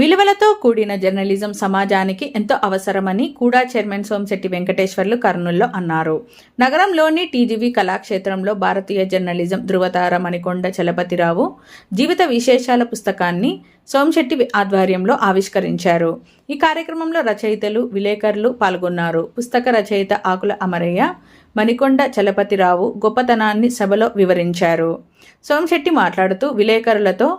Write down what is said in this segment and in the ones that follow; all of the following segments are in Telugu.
విలువలతో కూడిన జర్నలిజం సమాజానికి ఎంతో అవసరమని కూడా చైర్మన్ సోమశెట్టి వెంకటేశ్వర్లు కర్నూల్లో అన్నారు. నగరంలోని టీజీవీ కళాక్షేత్రంలో భారతీయ జర్నలిజం ధృవతార మణికొండ చలపతిరావు జీవిత విశేషాల పుస్తకాన్ని సోమశెట్టి ఆధ్వర్యంలో ఆవిష్కరించారు. ఈ కార్యక్రమంలో రచయితలు విలేకరులు పాల్గొన్నారు. పుస్తక రచయిత ఆకుల అమరయ్య మణికొండ చలపతిరావు గొప్పతనాన్ని సభలో వివరించారు. సోమశెట్టి మాట్లాడుతూ విలేకరులతో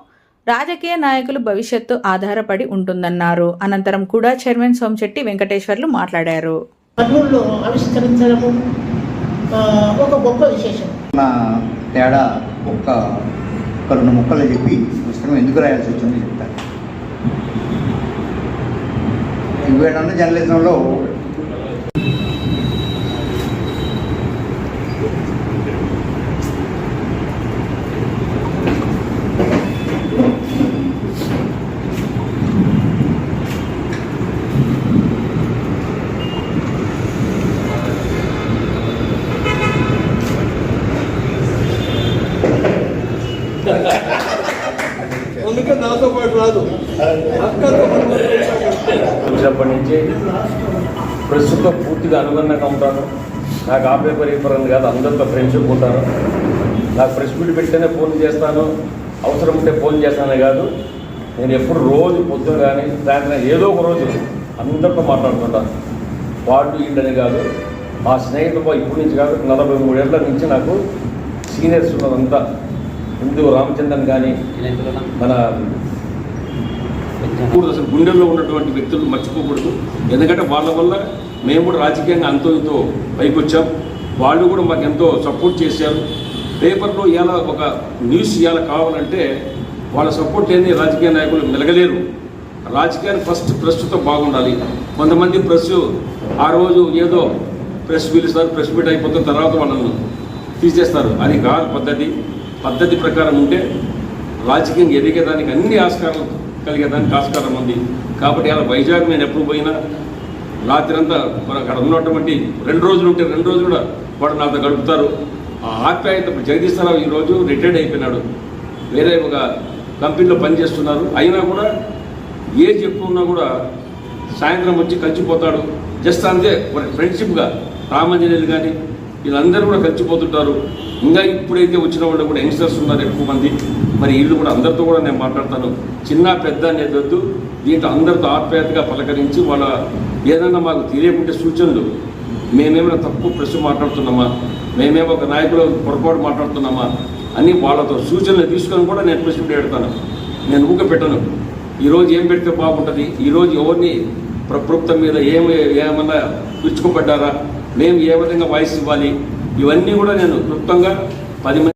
రాజకీయ నాయకులు భవిష్యత్తు ఆధారపడి ఉంటుందన్నారు. అనంతరం కూడా చైర్మన్ సోమశెట్టి వెంకటేశ్వర్లు మాట్లాడారు. కర్నూలులో ఆవిష్కరించడము ఆ, ఒక గొప్ప విశేషం. నా తేడా ఒక్క ఒక రెండు ముక్కలు చెప్పి పుస్తకం ఎందుకు రాయాల్సి వచ్చిందో చెప్తాను ఇవేడన్న జర్నలిజంలో కాదు. చూసినప్పటి నుంచి ప్రస్తుతం పూర్తిగా అనుబంధంగా ఉంటాను నాకు ఆ పేపర్ ఈ కాదు అందరితో ఫ్రెండ్షిప్ ఉంటాను నాకు ప్రెస్ మీట్ పెడితేనే ఫోన్ చేస్తాను. అవసరం ఉంటే ఫోన్ చేస్తానే కాదు. నేను ఎప్పుడు రోజు పొద్దున కానీ సాయంత్రం ఏదో ఒక రోజు అందరితో మాట్లాడుతుంటాను వాడు ఈడని కాదు మా స్నేహితులు ఇప్పటి నుంచి కాదు నలభై మూడేళ్ళ నుంచి నాకు సీనియర్స్ ఉన్నదంతా. హిందూ రామచంద్రన్ కానీ మన అసలు గుండెల్లో ఉన్నటువంటి వ్యక్తులు మర్చిపోకూడదు. ఎందుకంటే వాళ్ళ వల్ల మేము కూడా రాజకీయంగా అంతో ఇంతో పైకి వచ్చాం వాళ్ళు కూడా మాకు ఎంతో సపోర్ట్ చేశారు. పేపర్లో ఇలా ఒక న్యూస్ ఇలా కావాలంటే వాళ్ళ సపోర్ట్ లేని రాజకీయ నాయకులు మెలగలేరు. రాజకీయాన్ని ఫస్ట్ ప్రస్తుతం బాగుండాలి. కొంతమంది ప్రెస్ ఆ రోజు ఏదో ప్రెస్ పిలుస్తారు ప్రెస్ మీట్ అయిపోతున్న తర్వాత వాళ్ళను తీసేస్తారు. అది కాదు పద్ధతి. పద్ధతి ప్రకారం ఉంటే రాజకీయం ఎదిగేదానికి అన్ని ఆస్కారాలు కలిగేదానికి ఆస్కారం ఉంది. కాబట్టి అలా వైజాగ్ నేను ఎప్పుడు పోయినా రాత్రంతా మన అక్కడ ఉన్నటువంటి రెండు రోజులు ఉంటే రెండు రోజులు కూడా వాడు నాతో గడుపుతారు. ఆ ఆప్యాయత ఇప్పుడు రావు ఈరోజు రిటైర్డ్ అయిపోయినాడు. వేరే ఒక కంపెనీలో పనిచేస్తున్నారు. అయినా కూడా ఏజ్ ఎక్కువ ఉన్నా కూడా సాయంత్రం వచ్చి కలిసిపోతాడు. జస్ట్ అంతే ఫ్రెండ్షిప్గా రామంజనేయులు కానీ వీళ్ళందరూ కూడా కలిసిపోతుంటారు ఇంకా ఇప్పుడైతే వచ్చిన వాళ్ళు కూడా యంగ్స్టర్స్ ఉన్నారు ఎక్కువ మంది. మరి వీళ్ళు కూడా అందరితో కూడా నేను మాట్లాడతాను. చిన్న పెద్ద అనేది వద్దు. దీంట్లో అందరితో ఆప్యాయతగా పలకరించి వాళ్ళ ఏదన్నా మాకు తెలియకుంటే సూచనలు. మేమేమైనా తప్పు ప్రశ్న మాట్లాడుతున్నామా? మేమేమో ఒక నాయకులు పొరపాటు మాట్లాడుతున్నామా? అని వాళ్ళతో సూచనలు తీసుకొని కూడా నేను ప్రశ్న పెడతాను. నేను ఊక పెట్టను. ఈరోజు ఏం పెడితే బాగుంటుంది? ఈరోజు ఎవరిని ప్రభుత్వం మీద ఏమి ఏమన్నా విరుచుకోబడ్డారా మేము ఏ విధంగా వాయిస్ ఇవ్వాలి? ఇవన్నీ కూడా నేను క్లుప్తంగా పది మంది